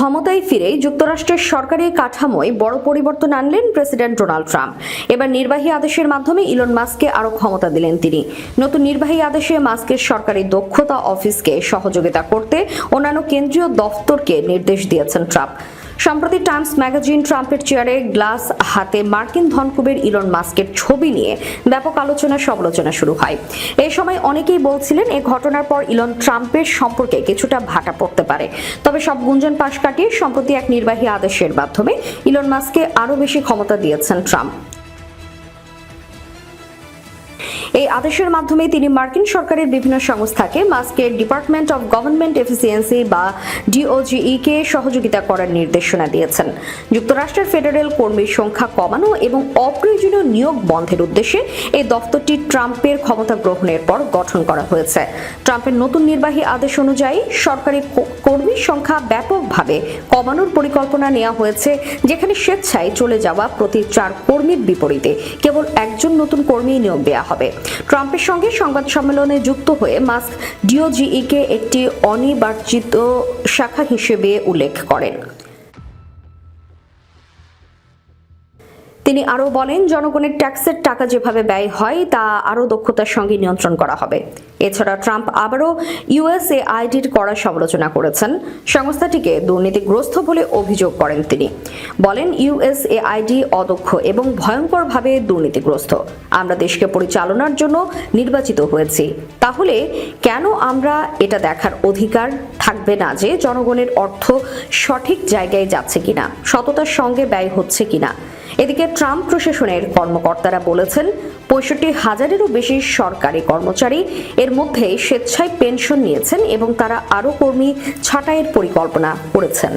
ক্ষমতায় ফিরে যুক্তরাষ্ট্রের সরকারি কাঠামোয় বড় পরিবর্তন আনলেন প্রেসিডেন্ট ডোনাল্ড ট্রাম্প। এবার নির্বাহী আদেশের মাধ্যমে ইলন মাস্ককে আরও ক্ষমতা দিলেন তিনি। নতুন নির্বাহী আদেশে মাস্কের সরকারি দক্ষতা অফিসকে সহযোগিতা করতে অন্যান্য কেন্দ্রীয় দফতরকে নির্দেশ দিয়েছেন ট্রাম্প। সম্প্রতি টাইমস ম্যাগাজিন ট্রাম্পের চেয়ারে গ্লাস হাতে মার্কিন ধনকুবের ইলন মাস্কের ছবি নিয়ে ব্যাপক আলোচনা সমালোচনা শুরু হয়। এ সময় অনেকেই বলছিলেন এ ঘটনার পর ইলন ট্রাম্পের সম্পর্কে কিছুটা ভাটা পড়তে পারে। তবে সব গুঞ্জন পাশ কাটিয়ে সম্প্রতি এক নির্বাহী আদেশের মাধ্যমে ইলন মাস্ককে আরও বেশি ক্ষমতা দিয়েছেন ট্রাম্প। এই আদেশের মাধ্যমে তিনি মার্কিন সরকারের বিভিন্ন সংস্থাকে মাস্কের ডিপার্টমেন্ট অফ গভর্নমেন্ট এফিসিয়েন্সি বা ডিওজিই কে সহযোগিতা করার নির্দেশনা দিয়েছেন। যুক্তরাষ্ট্রের ফেডারেল কর্মীর সংখ্যা কমানো এবং অপ্রয়োজনীয় নিয়োগ বন্ধের উদ্দেশ্যে এই দফতরটি ট্রাম্পের ক্ষমতা গ্রহণের পর গঠন করা হয়েছে। ট্রাম্পের নতুন নির্বাহী আদেশ অনুযায়ী সরকারি কর্মীর সংখ্যা ব্যাপকভাবে কমানোর পরিকল্পনা নেওয়া হয়েছে, যেখানে স্বেচ্ছায় চলে যাওয়া প্রতি চার কর্মীর বিপরীতে। কেবল একজন নতুন কর্মী নিয়োগ দেওয়া হবে। ট্রাম্পের সঙ্গে সংবাদ সম্মেলনে যুক্ত হয়ে মাস্ক ডিওজিই কে একটি অনির্বাচিত শাখা হিসেবে উল্লেখ করেন। তিনি আরও বলেন, জনগণের ট্যাক্সের টাকা যেভাবে ব্যয় হয়, তা আরও দক্ষতার সঙ্গে নিয়ন্ত্রণ করা হবে। এছাড়া ট্রাম্প আবারও ইউএসএ আইডির কড়া সমালোচনা করেছেন। সংস্থাটিকে দুর্নীতিগ্রস্ত বলে অভিযোগ করেন তিনি। বলেন, ইউএসএ আইডি অদক্ষ এবং ভয়ঙ্করভাবে দুর্নীতিগ্রস্ত। আমরা দেশকে পরিচালনার জন্য নির্বাচিত হয়েছি। তাহলে কেন আমরা এটা দেখার অধিকার থাকবে না যে জনগণের অর্থ সঠিক জায়গায় যাচ্ছে কিনা, সততার সঙ্গে ব্যয় হচ্ছে কিনা? এদিকে ট্রাম্প প্রশাসনের কর্মকর্তারা বলেছেন, পঁয়ষট্টি হাজারেরও বেশি সরকারি কর্মচারী এর মধ্যে স্বেচ্ছায় পেনশন নিয়েছেন এবং তারা আরও কর্মী ছাঁটাইয়ের পরিকল্পনা করেছেন।